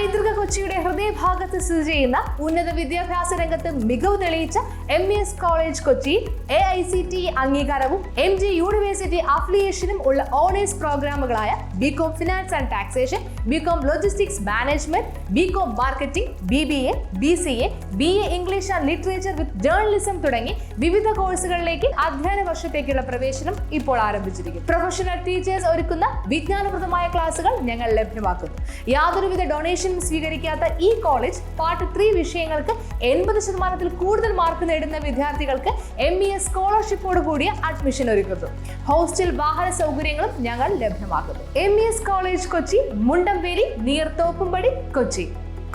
പൈതൃക കൊച്ചിയുടെ ഹൃദയഭാഗത്ത് സ്ഥിതി ചെയ്യുന്ന ഉന്നത വിദ്യാഭ്യാസ രംഗത്ത് മികവ് തെളിയിച്ച M E S college Kochi A I C T അംഗീകാരവും എം ജി യൂണിവേഴ്സിറ്റി അഫിലിയേഷനും ഉള്ള honours പ്രോഗ്രാമുകളായ BCom finance and taxation BCom logistics management BCom marketing B B A B C A B A English and literature with journalism തുടങ്ങി വിവിധ കോഴ്സുകളിലേക്ക് അധ്യയന വർഷത്തേക്കുള്ള പ്രവേശനം ഇപ്പോൾ ആരംഭിച്ചിരിക്കുന്നു. പ്രൊഫഷണൽ ടീച്ചേഴ്സ് ഒരുക്കുന്ന വിജ്ഞാനപ്രദമായ ക്ലാസുകൾ ഞങ്ങൾ ലഭ്യമാക്കുന്നു. യാതൊരുവിധ ഡൊണേഷനും സ്വീകരിക്കാത്ത ഈ കോളേജ് പാർട്ട് ത്രീ വിഷയങ്ങൾക്ക് എൺപത് ശതമാനത്തിൽ കൂടുതൽ മാർക്ക് നേടുന്ന വിദ്യാർത്ഥികൾക്ക് എം ഇ എസ് സ്കോളർഷിപ്പോട് കൂടിയ അഡ്മിഷൻ ഒരുക്കുന്നു. ഹോസ്റ്റൽ വാഹന സൗകര്യങ്ങളും ഞങ്ങൾ ലഭ്യമാക്കുന്നു. M E S college Kochi Mundamperi near Thoppumpady Kochi.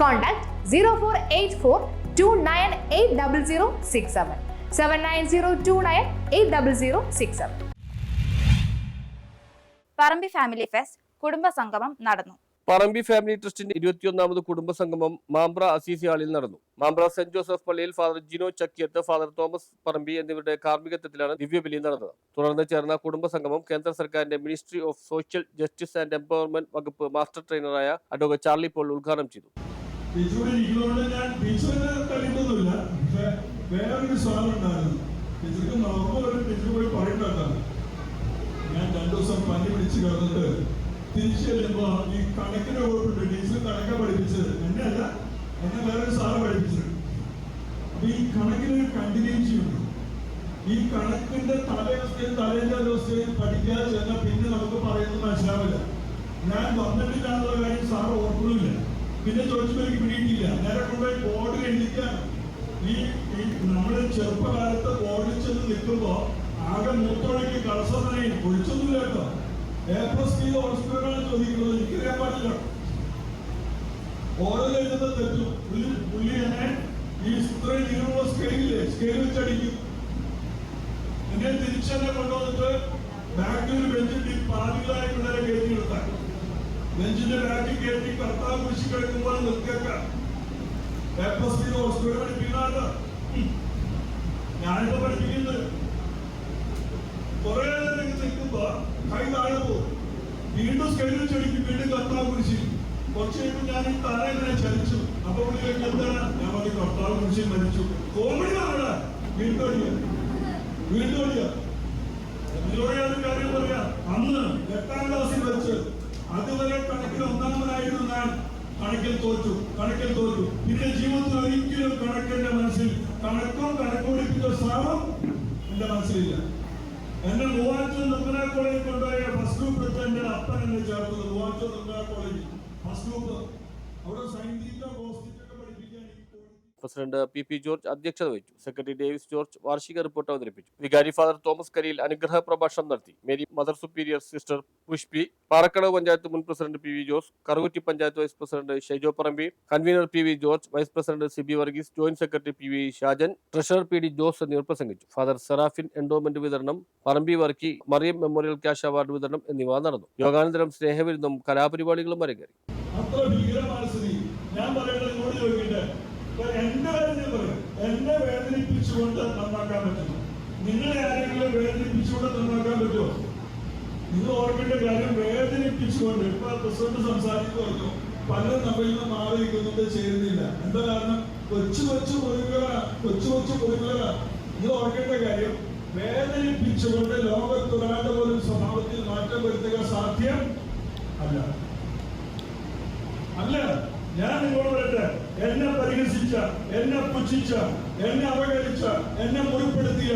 Contact zero four eight four two nine eight double zero six seven seven nine zero two nine eight double zero six seven Parambi family fest കുടുംബ സംഗമം നടന്നു. Parambi family ട്രസ്റ്റിന്റെ ഇരുപത്തിയൊന്നാമത് കുടുംബ സംഗമം Mambra Assisi ഹാളിൽ നടന്നു. Mambra saint Joseph പള്ളിയിൽ father Jino Chakkiyath father Thomas Parambi എന്നിവരുടെ കാർമ്മികത്വത്തിലാണ് ദിവ്യബലി നടന്നത്. തുടർന്ന് ചേർന്ന കുടുംബ സംഗമം കേന്ദ്ര സർക്കാരിന്റെ ministry of social justice and empowerment വകുപ്പ് മാസ്റ്റർ ട്രെയിനറായ അഡ്വക്കേറ്റ് ചാർലി പോൾ ഉദ്ഘാടനം ചെയ്തു. ഞാൻ രണ്ടു ദിവസം പനി പിടിച്ച് കിടന്നിട്ട് തിരിച്ചു ചെല്ലുമ്പോ ഈ കണക്കിന് കുഴപ്പമുണ്ട് ഡീസൽ കണക്ക പഠിപ്പിച്ചത്. എന്നെ അല്ല എന്നെ വേറൊരു സാറ് പഠിപ്പിച്ചത്. അപ്പൊ ഈ കണക്കിന് കണ്ടിന്യൂറ്റി ഉണ്ട് ഈ കണക്കിന്റെ തലേദിവസത്തെയും തലേന്റെ ദിവസത്തെയും പഠിക്കാതെ ചെന്നാൽ പിന്നെ നമുക്ക് പറയുന്നത് മനസ്സിലാവില്ല. ഞാൻ വന്നിട്ടില്ല എന്നുള്ള കാര്യം സാറ് ഓർക്കുന്നില്ല. പിന്നെ ചോദിച്ചപ്പോൾ എനിക്ക് പിടിയിട്ടില്ല. നേരെ കൊണ്ടുപോയി ബോർഡ് എഴുതിക്കാൻ ഈ നമ്മൾ ചെറുപ്പകാലത്ത് ബോർഡിൽ ചെന്ന് നിൽക്കുമ്പോ ആകെ മൂത്രമൊഴിക്ക് കളസമനയും ഒഴിച്ചൊന്നുമില്ല കേട്ടോ. ചോദിക്കുന്നത് എനിക്കറിയാൻ പാടില്ല. ഓരോ എഴുതുന്ന തെറ്റും. പുള്ളി പുള്ളി എന്നെ ഈ ഇത്രയും ഇരുപത് സ്കെയിലില്ലേ സ്കെയിൽ വെച്ചടിക്കും എന്നെ തിരിച്ചെന്നെ കൊണ്ടുവന്നിട്ട് ബാക്കിൽ ബെഞ്ചിൽ ഈ പാതികളായ പിള്ളേരെ കയറ്റി നിർത്താൻ. ബെഞ്ചിന്റെ ബാക്കിൽ കയറ്റി കർത്താവ് കുരിശി കിടക്കുമ്പോൾ നിർത്തിയേക്ക. ഹോസ്പിറ്റൽ പഠിപ്പിക്കാണ്ട് ഞാനിപ്പോ പഠിപ്പിക്കുന്നത് കുറെ നേരം ഇങ്ങനെ നിൽക്കുമ്പോ കൈ താഴെ പോകും വീണ്ടും സ്കെയിൽ ചെടിക്ക് വീണ്ടും കർത്താവ് കുരിശി കുറച്ച് കഴിയുമ്പോൾ ഞാൻ ഈ തറ ഇങ്ങനെ ചലിച്ചു. അപ്പൊ പുള്ളി എന്താണ്? ഞാൻ പറഞ്ഞു കർത്താവ് കുരിശി മരിച്ചു. കോമഡി ആണ് വീണ്ടും അടിക്കുക വീണ്ടും അടിക്കുക എന്തിലൂടെയാണ് കാര്യം പറയാ. അന്ന് എട്ടാം ക്ലാസ്സിൽ വെച്ച് അതുവരെ കണക്കിൽ ഒന്നാമനായിരുന്നു ഞാൻ. കണക്കിൽ തോറ്റു കണക്കിൽ തോറ്റു. പിന്നെ ജീവിതത്തിൽ ഒരിക്കലും കണക്കെന്റെ മനസ്സിൽ കണക്കോ കണക്കോടിപ്പിച്ച സാമം എന്റെ മനസ്സിലില്ല. എന്റെ മൂവാറ്റം കോളേജിൽ കൊണ്ടുപോയ ഫസ്റ്റ് ഗ്രൂപ്പ് എടുത്ത് എന്റെ അപ്പൻ എന്നെ ചേർത്തത് മൂവാറ്റം നിർമ്മല കോളേജിൽ ഫസ്റ്റ് ഗ്രൂപ്പ് അവിടെ എനിക്ക് തോന്നി. പ്രസിഡന്റ് പി പി ജോർജ് അധ്യക്ഷത വഹിച്ചു. സെക്രട്ടറി ഡേവിസ് ജോർജ് വാർഷിക റിപ്പോർട്ട് അവതരിപ്പിച്ചു. വികാരി ഫാദർ തോമസ് കരിയിൽ അനുഗ്രഹ പ്രഭാഷണം നടത്തി. Mary mother superior sister Pushpi Parakkadavu panchayat മുൻ president P V Jose Karukutty panchayat vice president Shaijo Parambi convener P V George vice president Sibi Varghese joint secretary P V Shajan treasurer P D Jose എന്നിവർ പ്രസംഗിച്ചു. Father Seraphin endowment വിതരണം Parambi Varkey Mariyam memorial cash award വിതരണം എന്നിവ നടന്നു. യോഗാനന്തരം സ്നേഹവിരുന്നും കലാപരിപാടികളും അരങ്ങേറി അത്ര ഭീകരമായ സ്ഥിതി ഞാൻ പറയുന്നത് ഇങ്ങോട്ട് ചോദിക്കട്ടെ ഇപ്പൊ എന്റെ കാര്യം ഞാൻ പറയും എന്നെ വേദനിപ്പിച്ചുകൊണ്ട് നന്നാക്കാൻ പറ്റും നിങ്ങളെ ആരെങ്കിലും വേദനിപ്പിച്ചുകൊണ്ട് നന്നാക്കാൻ പറ്റുമോ? നിങ്ങൾ ഓർക്കേണ്ട കാര്യം വേദനിപ്പിച്ചുകൊണ്ട് ഇപ്പൊ പ്രസിഡന്റ് പറഞ്ഞു പലരും നമ്മൾ നിന്ന് മാറി നിൽക്കുന്നുണ്ട് ചെയ്യുന്നില്ല. എന്താ കാരണം? കൊച്ചു കൊച്ചു മുറിവുകളാ കൊച്ചു കൊച്ചു മുറിവുകളാ നിങ്ങൾ ഓർക്കേണ്ട കാര്യം വേദനിപ്പിച്ചുകൊണ്ട് ലോകത്തൊരാളുടെ പോലും സ്വഭാവത്തിൽ മാറ്റം വരുത്തുക സാധ്യം അല്ല ഞാൻ നിങ്ങളോട് പറയട്ടെ എന്നെ പരിഹസിച്ച എന്നെ പുച്ഛിച്ച എന്നെ അവഗണിച്ച എന്നെ മുറിപ്പെടുത്തിയ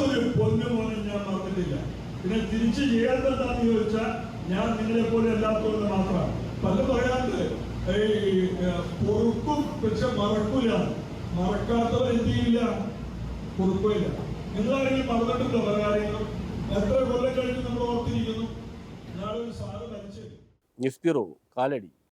ഒരു പൊന്നുമോനെ ഞാൻ മറന്നിട്ടില്ല. പിന്നെ തിരിച്ചു ചെയ്യേണ്ടതാന്ന് ചോദിച്ചാൽ ഞാൻ നിങ്ങളെ പോലെ അല്ലാത്തവര് മാത്രമാണ് പല പറയാണ്ട് ഈ പൊറുക്കും പക്ഷെ മറക്കൂല. മറക്കാത്തവർ എന്ത് ചെയ്യില്ല? പൊറുക്കില്ല നിങ്ങളാരെങ്കിലും മറന്നിട്ടുണ്ടോ പല കാര്യങ്ങളും? എത്ര കൊല്ലം കഴിഞ്ഞ് നമ്മൾ ഓർത്തിരിക്കുന്നു? ഞാനൊരു സാറ് മരിച്ചു. കാലടി.